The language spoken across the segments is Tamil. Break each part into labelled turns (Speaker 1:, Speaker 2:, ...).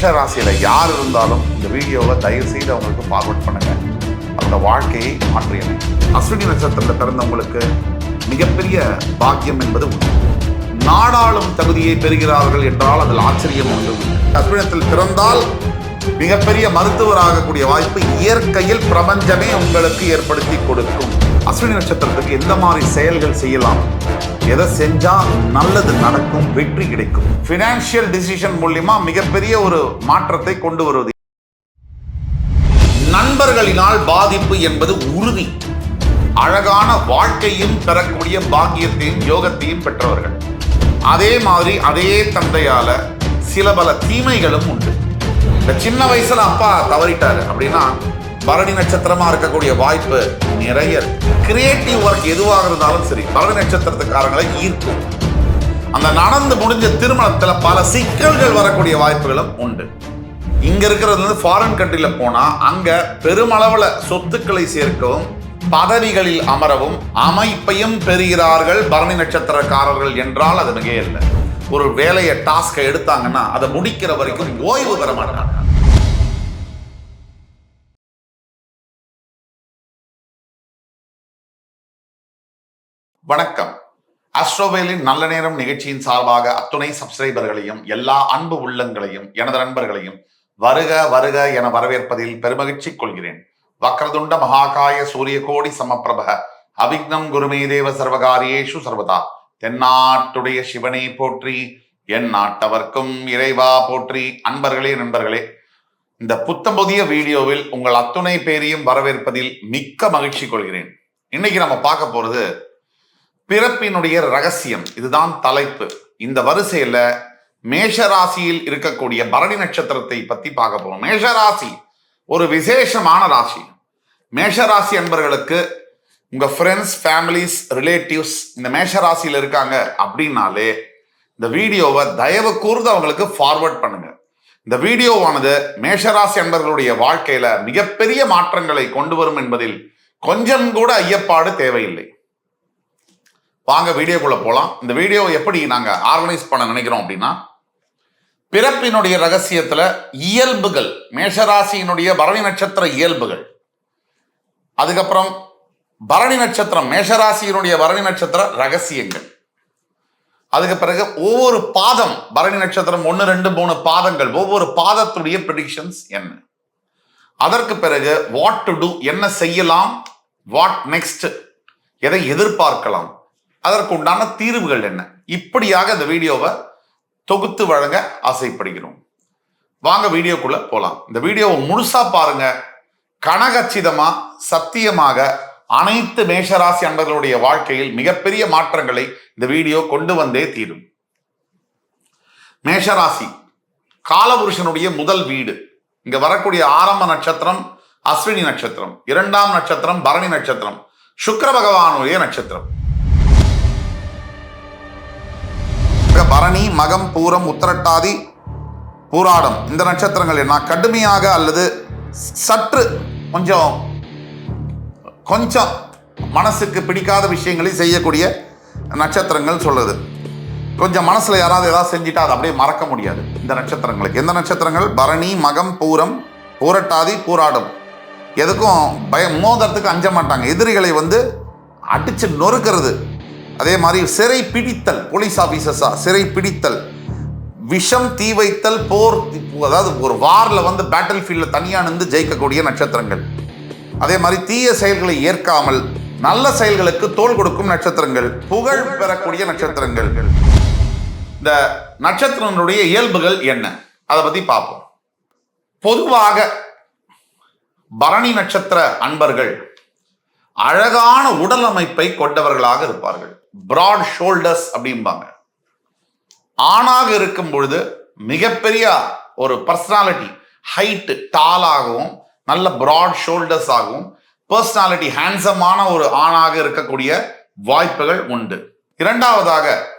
Speaker 1: மேஷ ராசியில யார் இருந்தாலும் இந்த வீடியோவை தயவு செய்து அவங்களுக்கு ஃபார்வர்ட் பண்ணுங்க. அந்த வாழ்க்கையை மாற்றியமை. அஸ்வினி நட்சத்திரத்தில் பிறந்தவங்களுக்கு மிகப்பெரிய பாக்கியம் என்பது உண்டு. நாடாளும் தகுதியை பெறுகிறார்கள் என்றால் அதில் ஆச்சரியம் உண்டு. அஸ்வினத்தில் பிறந்தால் மிகப்பெரிய மருத்துவராகக்கூடிய வாய்ப்பு இயற்கையில் பிரபஞ்சமே உங்களுக்கு ஏற்படுத்தி கொடுக்கும். அஸ்வினி நட்சத்திரத்துக்கு எந்த மாதிரி செயல்கள் செய்யலாம்? எதை செஞ்சா நல்லது நடக்கும் வெற்றி கிடைக்கும்? பினான்சியல் டிசிஷன் மூலியமா மிகப்பெரிய ஒரு மாற்றத்தை கொண்டு வருவது. நண்பர்களினால் பாதிப்பு என்பது உறுதி. அழகான வாழ்க்கையும் பெறக்கூடிய பாக்கியத்தையும் யோகத்தையும் பெற்றவர்கள். அதே மாதிரி அதே தந்தையால சில பல தீமைகளும் உண்டு. இந்த சின்ன வயசுல அப்பா தவறிட்டாரு அப்படின்னா பரணி நட்சத்திரமா இருக்கக்கூடிய வாய்ப்பு நிறைய கிரியேட்டிவ் ஒர்க் எதுவாக இருந்தாலும் சரி பரணி நட்சத்திரத்துக்காரங்களை ஈர்க்கும். அந்த நடந்து முடிஞ்ச திருமணத்துல பல சிக்கல்கள் வரக்கூடிய வாய்ப்புகளும் உண்டு. இங்க இருக்கிறது வந்து ஃபாரின் கண்ட்ரில போனா அங்க பெருமளவுல சொத்துக்களை சேர்க்கவும் பதவிகளில் அமரவும் அமைப்பையும் பெறுகிறார்கள் பரணி நட்சத்திரக்காரர்கள் என்றால் அது மிகையில்லை. ஒரு வேலையை டாஸ்கை எடுத்தாங்கன்னா அதை முடிக்கிற வரைக்கும் ஓய்வு பெற மாட்டாங்க. வணக்கம். அஸ்ட்ரோவேலின் நல்ல நேரம் நிகழ்ச்சியின் சார்பாக அத்துணை சப்ஸ்கிரைபர்களையும் எல்லா அன்பு உள்ளங்களையும் எனது நண்பர்களையும் வருக வருக என வரவேற்பதில் பெருமகிழ்ச்சி கொள்கிறேன். வக்ரதுண்ட மகாகாய சூரிய கோடி சமப்பிரப அவிக்னம் குருமே தேவ சர்வகாரியேஷு சர்வதா. தென்னாட்டுடைய சிவனை போற்றி என் நாட்டவர்க்கும் இறைவா போற்றி. அன்பர்களே நண்பர்களே இந்த புத்தம் புதிய வீடியோவில் உங்கள் அத்துணை பேரையும் வரவேற்பதில் மிக்க மகிழ்ச்சி கொள்கிறேன். இன்னைக்கு நம்ம பார்க்க போறது பிறப்பினுடைய ரகசியம். இதுதான் தலைப்பு. இந்த வரிசையில மேஷராசியில் இருக்கக்கூடிய பரணி நட்சத்திரத்தை பத்தி பார்க்க போறோம். மேஷராசி ஒரு விசேஷமான ராசி. மேஷராசி என்பர்களுக்கு உங்க ஃப்ரெண்ட்ஸ் ஃபேமிலிஸ் ரிலேட்டிவ்ஸ் இந்த மேஷராசியில் இருக்காங்க அப்படின்னாலே இந்த வீடியோவை தயவு கூர்ந்து அவங்களுக்கு ஃபார்வர்ட் பண்ணுங்க. இந்த வீடியோவானது மேஷராசி அன்பர்களுடைய வாழ்க்கையில மிகப்பெரிய மாற்றங்களை கொண்டு வரும் என்பதில் கொஞ்சம் கூட ஐயப்பாடு தேவையில்லை. வாங்க வீடியோக்குள்ள போகலாம் இந்த வீடியோ எப்படி நாங்க ஆர்கனைஸ் பண்ண நினைக்கிறோம் அப்படின்னா பிறப்பினுடைய ரகசியத்துல இயல்புகள் மேஷராசியினுடைய பரணி நட்சத்திர இயல்புகள். அதுக்கப்புறம் பரணி நட்சத்திரம் மேஷராசியினுடைய பரணி நட்சத்திர ரகசியங்கள். அதுக்கு பிறகு ஒவ்வொரு பாதம் பரணி நட்சத்திரம் ஒன்று ரெண்டு மூணு பாதங்கள் ஒவ்வொரு பாதத்துடைய ப்ரிடிக்ஷன்ஸ் என்ன? அதற்கு பிறகு வாட் டு டூ என்ன செய்யலாம்? வாட் நெக்ஸ்ட் எதை எதிர்பார்க்கலாம்? அதற்கு உண்டான தீர்வுகள் என்ன? இப்படியாக இந்த வீடியோவை தொகுத்து வழங்க ஆசைப்படுகிறோம். வாங்க வீடியோக்குள்ள போலாம். இந்த வீடியோவை முழுசா பாருங்க. கனகச்சிதமா சத்தியமாக அனைத்து மேஷராசி அன்பர்களுடைய வாழ்க்கையில் மிகப்பெரிய மாற்றங்களை இந்த வீடியோ கொண்டு வந்தே தீரும். மேஷராசி காலபுருஷனுடைய முதல் வீடு. இங்க வரக்கூடிய ஆரம்ப நட்சத்திரம் அஸ்வினி நட்சத்திரம். இரண்டாம் நட்சத்திரம் பரணி நட்சத்திரம். சுக்கர பகவானுடைய நட்சத்திரம். பரணி மகம் பூரம் உத்திரட்டாதி பூராடம். இந்த நட்சத்திரங்கள் என்ன கடுமையாக அல்லது சற்று கொஞ்சம் கொஞ்சம் மனசுக்கு பிடிக்காத விஷயங்களை செய்யக்கூடிய நட்சத்திரங்கள் சொல்லுது கொஞ்சம் மனசில் யாராவது ஏதாவது செஞ்சுட்டா அதை அப்படியே மறக்க முடியாது இந்த நட்சத்திரங்களுக்கு. எந்த நட்சத்திரங்கள்? பரணி மகம் பூரம் பூரட்டாதி பூராடம். எதுக்கும் பயம் மோதறதுக்கு அஞ்ச மாட்டாங்க. எதிரிகளை வந்து அடித்து நொறுக்கிறது. அதே மாதிரி சிறை பிடித்தல் போலீஸ் ஆஃபீஸர்ஸா சிறை பிடித்தல் விஷம் தீ வைத்தல் போர் அதாவது ஒரு வாரில் வந்து பேட்டில் ஃபீல்டில் தனியாக நின்று ஜெயிக்கக்கூடிய நட்சத்திரங்கள். அதே மாதிரி தீய செயல்களை ஏற்காமல் நல்ல செயல்களுக்கு தோள் கொடுக்கும் நட்சத்திரங்கள் புகழ் பெறக்கூடிய நட்சத்திரங்கள். இந்த நட்சத்திரங்களுடைய இயல்புகள் என்ன? அதை பற்றி பார்ப்போம். பொதுவாக பரணி நட்சத்திர அன்பர்கள் அழகான உடல் அமைப்பை கொண்டவர்களாக இருப்பார்கள். பிராட் ஷோல்டர்ஸ் அப்படிம்பாங்க. ஆணாக இருக்கும் பொழுது மிகப்பெரிய ஒரு பர்சனாலிட்டி ஹைட் டாலாகவும் நல்ல பிராட் ஷோல்டர்ஸ் ஆகவும் பர்சனாலிட்டி ஹேண்ட்ஸமான ஒரு ஆணாக இருக்கக்கூடிய வாய்ப்புகள் உண்டு. இரண்டாவதாக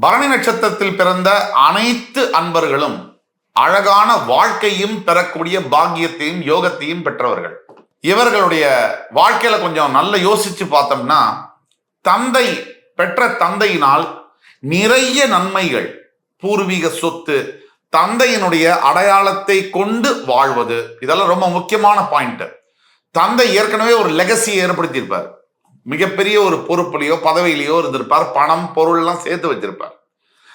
Speaker 1: பரணி நட்சத்திரத்தில் பிறந்த அனைத்து அன்பர்களும் அழகான வாழ்க்கையும் பெறக்கூடிய பாக்கியத்தையும் யோகத்தையும் பெற்றவர்கள். இவர்களுடைய வாழ்க்கையில கொஞ்சம் நல்ல யோசிச்சு பார்த்தோம்னா தந்தை பெற்ற தந்தையினால் நிறைய நன்மைகள் பூர்வீக சொத்து தந்தையினுடைய அடையாளத்தை கொண்டு வாழ்வது இதெல்லாம் ரொம்ப முக்கியமான பாயிண்ட் தந்தை ஏற்கனவே ஒரு லெகசியை ஏற்படுத்தியிருப்பார். மிகப்பெரிய ஒரு பொறுப்புலையோ பதவியிலையோ இருந்திருப்பார். பணம் பொருள்லாம் சேர்த்து வச்சிருப்பார்.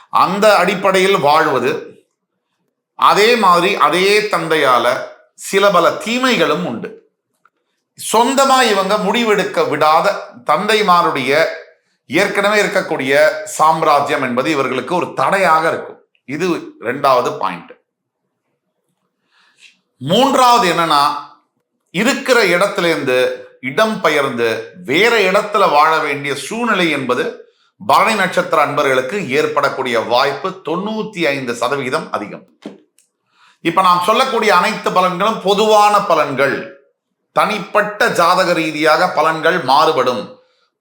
Speaker 1: அந்த அடிப்படையில் வாழ்வது அதே மாதிரி அதே தந்தையால சில பல தீமைகளும் உண்டு. சொந்தமா இவங்க முடிவெடுக்க விடாத தந்தைமாருடைய ஏற்கனவே இருக்கக்கூடிய சாம்ராஜ்யம் என்பது இவர்களுக்கு ஒரு தடையாக இருக்கும். இது ரெண்டாவது பாயிண்ட் மூன்றாவது என்னன்னா இருக்கிற இடத்துல இருந்து இடம் பெயர்ந்து வேற இடத்துல வாழ வேண்டிய சூழ்நிலை என்பது பரணி நட்சத்திர அன்பர்களுக்கு ஏற்படக்கூடிய வாய்ப்பு தொண்ணூத்தி ஐந்து சதவிகிதம் அதிகம். இப்ப நாம் சொல்லக்கூடிய அனைத்து பலன்களும் பொதுவான பலன்கள். தனிப்பட்ட ஜாதக ரீதியாக பலன்கள் மாறுபடும்.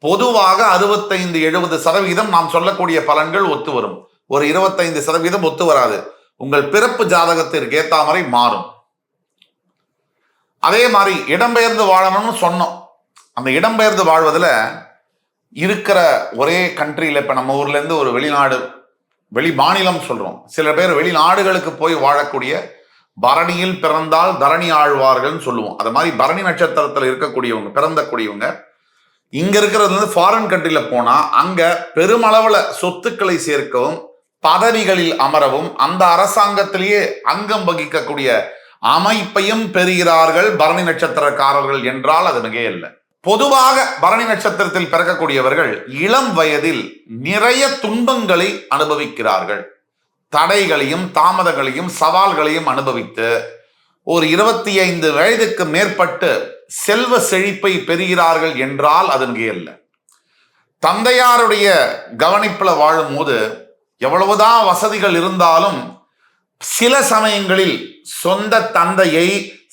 Speaker 1: பொதுவாக அறுபத்தைந்து எழுபது சதவீதம் நாம் சொல்லக்கூடிய பலன்கள் ஒத்து வரும். ஒரு இருபத்தைந்து சதவீதம் ஒத்து வராது. உங்கள் பிறப்பு ஜாதகத்திற்கு ஏத்தாமரை மாதிரி மாறும். அதே மாதிரி இடம்பெயர்ந்து வாழணும்னு சொன்னோம். அந்த இடம்பெயர்ந்து வாழ்வதில் இருக்கிற ஒரே கண்ட்ரியில் இப்போ நம்ம ஊர்ல இருந்து ஒரு வெளிநாடு வெளி மாநிலம் சொல்கிறோம் சில பேர் வெளிநாடுகளுக்கு போய் வாழக்கூடிய பரணியில் பிறந்தால் தரணி ஆழ்வார்கள்னு சொல்லுவோம். அது மாதிரி பரணி நட்சத்திரத்தில் இருக்கக்கூடியவங்க பிறந்தக்கூடியவங்க இங்க இருக்கிறது வந்து ஃபாரின் கண்ட்ரியில போனா அங்க பெருமளவுல சொத்துக்களை சேர்க்கவும் பதவிகளில் அமரவும் அந்த அரசாங்கத்திலேயே அங்கம் வகிக்கக்கூடிய அமைப்பையும் பெறுகிறார்கள் பரணி நட்சத்திரக்காரர்கள் என்றால் அது மிக இல்லை பொதுவாக பரணி நட்சத்திரத்தில் பிறக்கக்கூடியவர்கள் இளம் வயதில் நிறைய துன்பங்களை அனுபவிக்கிறார்கள். தடைகளையும் தாமதங்களையும் சவால்களையும் அனுபவித்து ஒரு இருபத்தி ஐந்து வயதுக்கு மேற்பட்டு செல்வ செழிப்பை பெறுகிறார்கள் என்றால் அது மிக அல்ல. தந்தையாருடைய கவனிப்பில் வாழும்போது எவ்வளவுதான் வசதிகள் இருந்தாலும் சில சமயங்களில் சொந்த தந்தையை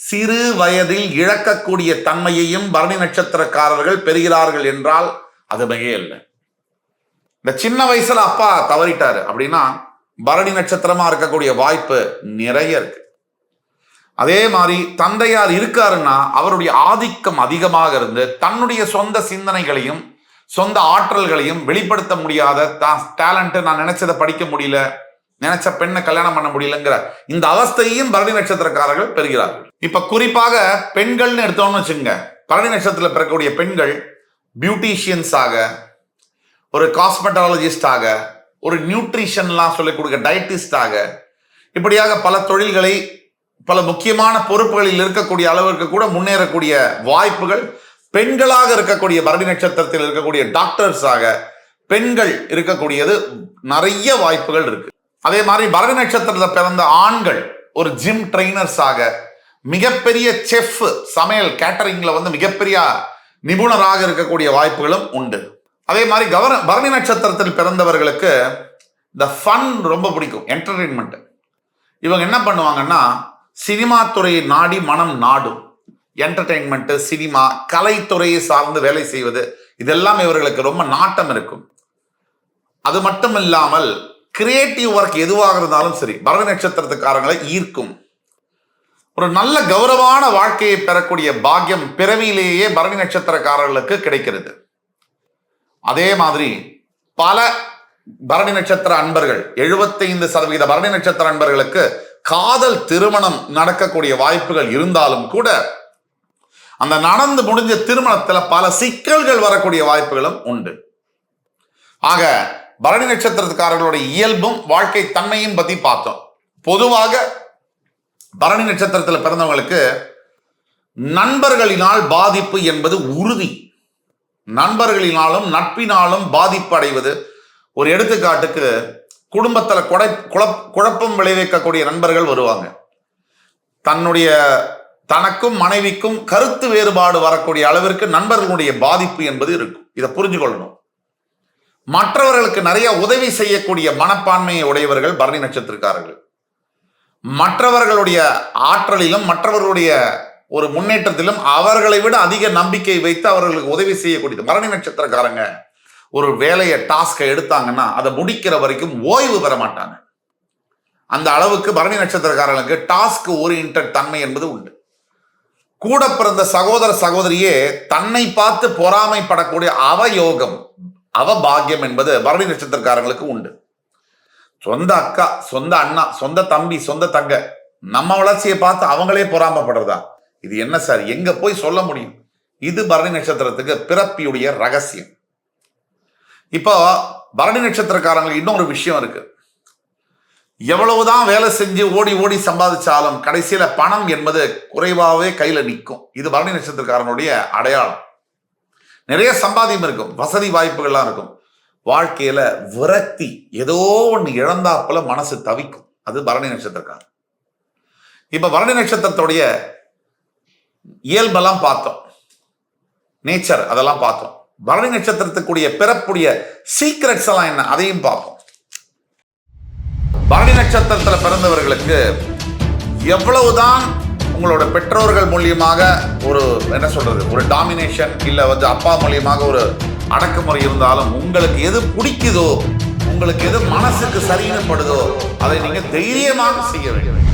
Speaker 1: சிறு வயதில் இழக்கக்கூடிய தன்மையையும் பரணி நட்சத்திரக்காரர்கள் பெறுகிறார்கள் என்றால் அது மிக இல்லை இந்த சின்ன வயசுல அப்பா தவறிட்டாரு அப்படின்னா பரணி நட்சத்திரமா இருக்கக்கூடிய வாய்ப்பு நிறைய இருக்கு. அதே மாதிரி தந்தையார் இருக்காருன்னா அவருடைய ஆதிக்கம் அதிகமாக இருந்து தன்னுடைய சொந்த சிந்தனைகளையும் சொந்த ஆற்றல்களையும் வெளிப்படுத்த முடியாத டேலண்ட்டு நான் நினைச்சதை படிக்க முடியல நினைச்ச பெண்ணை கல்யாணம் பண்ண முடியலங்கிற இந்த அவஸ்தையும் பரணி நட்சத்திரக்காரர்கள் பெறுகிறார்கள். இப்ப குறிப்பாக பெண்கள்னு எடுத்தோம்னு வச்சுங்க பரணி நட்சத்திரத்தில் பிறக்கக்கூடிய பெண்கள் பியூட்டிஷியன்ஸாக ஒரு காஸ்மெட்டாலஜிஸ்டாக ஒரு நியூட்ரிஷன்லாம் சொல்லிக் கொடுக்க டயட்டிஸ்டாக இப்படியாக பல தொழில்களை பல முக்கியமான பொறுப்புகளில் இருக்கக்கூடிய அளவிற்கு கூட முன்னேறக்கூடிய வாய்ப்புகள் பெண்களாக இருக்கக்கூடிய பரணி நட்சத்திரத்தில் இருக்கக்கூடிய டாக்டர்ஸாக பெண்கள் இருக்கக்கூடியது நிறைய வாய்ப்புகள் இருக்கு. அதே மாதிரி பரணி நட்சத்திரத்தில் பிறந்த ஆண்கள் ஒரு ஜிம் ட்ரைனர்ஸாக மிகப்பெரிய செஃப் சமையல் கேட்டரிங்ல வந்து மிகப்பெரிய நிபுணராக இருக்கக்கூடிய வாய்ப்புகளும் உண்டு. அதே மாதிரி கவர பரணி நட்சத்திரத்தில் பிறந்தவர்களுக்கு இந்த ஃபன் ரொம்ப பிடிக்கும் என்டர்டெயின்மெண்ட் இவங்க என்ன பண்ணுவாங்கன்னா சினிமா துறையை நாடி மனம் நாடும். என்டர்டெயின்மெண்ட் சினிமா கலைத்துறையை சார்ந்து வேலை செய்வது இதெல்லாம் இவர்களுக்கு ரொம்ப நாட்டம் இருக்கும். அது மட்டும் இல்லாமல் கிரியேட்டிவ் ஒர்க் எதுவாக இருந்தாலும் சரி பரணி நட்சத்திரத்துக்காரங்களை ஈர்க்கும். ஒரு நல்ல கௌரவமான வாழ்க்கையை பெறக்கூடிய பாக்கியம் பிறவியிலேயே பரணி நட்சத்திரக்காரர்களுக்கு கிடைக்கிறது. அதே மாதிரி பல பரணி நட்சத்திர அன்பர்கள் எழுபத்தைந்து சதவீத பரணி நட்சத்திர அன்பர்களுக்கு காதல் திருமணம் நடக்கக்கூடிய வாய்ப்புகள் இருந்தாலும் கூட அந்த நடந்து முடிஞ்ச திருமணத்துல பல சிக்கல்கள் வரக்கூடிய வாய்ப்புகளும் உண்டு. ஆக பரணி நட்சத்திரத்துக்காரர்களுடைய இயல்பும் வாழ்க்கை தன்மையும் பத்தி பார்த்தோம். பொதுவாக பரணி நட்சத்திரத்தில் பிறந்தவங்களுக்கு நண்பர்களினால் பாதிப்பு என்பது உறுதி. நண்பர்களினாலும் நட்பினாலும் பாதிப்பு அடைவது ஒரு எடுத்துக்காட்டுக்கு குடும்பத்தில் கொடை குழப் குழப்பம் விளைவிக்கக்கூடிய நண்பர்கள் வருவாங்க. தன்னுடைய தனக்கும் மனைவிக்கும் கருத்து வேறுபாடு வரக்கூடிய அளவிற்கு நண்பர்களுடைய பாதிப்பு என்பது இருக்கும். இதை புரிஞ்சு கொள்ளணும் மற்றவர்களுக்கு நிறைய உதவி செய்யக்கூடிய மனப்பான்மையை உடையவர்கள் பரணி நட்சத்திரக்காரர்கள். மற்றவர்களுடைய ஆற்றலிலும் மற்றவர்களுடைய ஒரு முன்னேற்றத்திலும் அவர்களை விட அதிக நம்பிக்கை வைத்து அவர்களுக்கு உதவி செய்யக்கூடியது. பரணி நட்சத்திரக்காரங்க ஒரு வேலையை டாஸ்கை எடுத்தாங்கன்னா அதை முடிக்கிற வரைக்கும் ஓய்வு பெற மாட்டாங்க. அந்த அளவுக்கு பரணி நட்சத்திரக்காரர்களுக்கு டாஸ்க் ஓரியன்ட் தன்மை என்பது உண்டு. கூட பிறந்த சகோதர சகோதரியே தன்னை பார்த்து பொறாமைப்படக்கூடிய அவயோகம் அவபாகியம் என்பது பரணி நட்சத்திரக்காரங்களுக்கு உண்டு. சொந்த அக்கா சொந்த அண்ணா சொந்த தம்பி சொந்த தங்க நம்ம வளர்ச்சியை பார்த்து அவங்களே பொறாமப்படுறதா? இது என்ன சார்? எங்க போய் சொல்ல முடியும்? இது பரணி நட்சத்திரத்துக்கு பிறப்பியுடைய ரகசியம். இப்போ பரணி நட்சத்திரக்காரங்களுக்கு இன்னொரு விஷயம் இருக்கு. எவ்வளவுதான் வேலை செஞ்சு ஓடி ஓடி சம்பாதிச்சாலும் கடைசியில பணம் என்பது குறைவாகவே கையில நிற்கும். இது பரணி நட்சத்திரக்காரனுடைய அடையாளம். நிறைய சம்பாதியம் இருக்கும். வசதி வாய்ப்புகள்லாம் இருக்கும். வாழ்க்கையில விரக்தி ஏதோ ஒன்று இழந்தாப்புல மனசு தவிக்கும். அது பரணி நட்சத்திரக்காரன். இப்ப பரணி நட்சத்திரத்துடைய இயல்பெல்லாம் பார்த்தோம். நேச்சர் அதெல்லாம் பார்த்தோம். பரணி நட்சத்திரத்துக்குரிய பிறப்புடைய சீக்ரெட்ஸ் எல்லாம் என்ன? அதையும் பார்ப்போம். பரணி நட்சத்திரத்துல பிறந்தவர்களுக்கு எவ்வளவுதான் உங்களோட பெற்றோர்கள் மூலியமாக ஒரு என்ன சொல்றது ஒரு டாமினேஷன் இல்ல வந்து அப்பா மூலியமாக ஒரு அடக்குமுறை இருந்தாலும் உங்களுக்கு எது பிடிக்குதோ உங்களுக்கு எது மனசுக்கு சரியினப்படுதோ அதை நீங்கள் தைரியமாக செய்ய வேண்டும்.